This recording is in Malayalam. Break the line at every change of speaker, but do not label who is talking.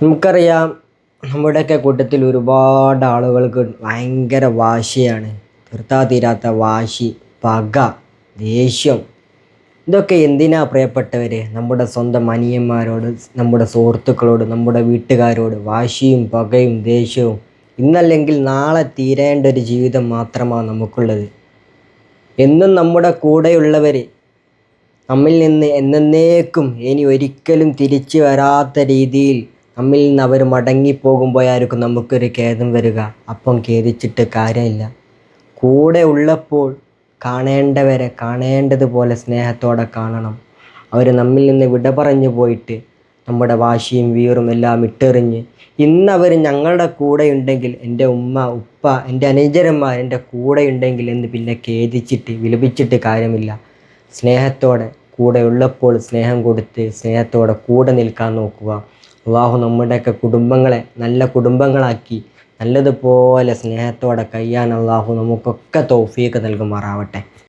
നമുക്കറിയാം നമ്മുടെയൊക്കെ കൂട്ടത്തിൽ ഒരുപാട് ആളുകൾക്ക് ഭയങ്കര വാശിയാണ്. തീർത്താ തീരാത്ത വാശി പക ദേഷ്യം. ഇതൊക്കെ എന്തിനാ പ്രിയപ്പെട്ടവരെ? നമ്മുടെ സ്വന്തം അനിയന്മാരോട് നമ്മുടെ സുഹൃത്തുക്കളോട് നമ്മുടെ വീട്ടുകാരോട് വാശിയും പകയും ദേഷ്യവും ഇന്നല്ലെങ്കിൽ നാളെ തീരേണ്ട ഒരു ജീവിതം മാത്രമാണ് നമുക്കുള്ളത്. എന്നും നമ്മുടെ കൂടെയുള്ളവർ നമ്മിൽ നിന്ന് എന്നേക്കും ഇനി ഒരിക്കലും തിരിച്ചു വരാത്ത രീതിയിൽ നമ്മിൽ നിന്ന് അവർ മടങ്ങിപ്പോകുമ്പോഴായിരിക്കും നമുക്കൊരു ഖേദം വരിക. അപ്പം ഖേദിച്ചിട്ട് കാര്യമില്ല. കൂടെ ഉള്ളപ്പോൾ കാണേണ്ടവരെ കാണേണ്ടതുപോലെ സ്നേഹത്തോടെ കാണണം. അവർ നമ്മിൽ നിന്ന് വിട പറഞ്ഞു പോയിട്ട് നമ്മുടെ വാശിയും വീറും എല്ലാം ഇട്ടെറിഞ്ഞ് ഇന്ന് അവർ ഞങ്ങളുടെ കൂടെ ഉണ്ടെങ്കിൽ എന്റെ ഉമ്മ ഉപ്പ എന്റെ അനുജരന്മാർ എന്റെ കൂടെ ഉണ്ടെങ്കിൽ എന്ന് പിന്നെ ഖേദിച്ചിട്ട് വിലപിച്ചിട്ട് കാര്യമില്ല. സ്നേഹത്തോടെ കൂടെ ഉള്ളപ്പോൾ സ്നേഹം കൊടുത്ത് സ്നേഹത്തോടെ കൂടെ നിൽക്കാൻ നോക്കുക. അള്ളാഹു നമ്മുടെയൊക്കെ കുടുംബങ്ങളെ നല്ല കുടുംബങ്ങളാക്കി നല്ലതുപോലെ സ്നേഹത്തോടെ കഴിയാൻ അള്ളാഹു നമുക്കൊക്കെ തൗഫീക്ക് നൽകുമാറാവട്ടെ.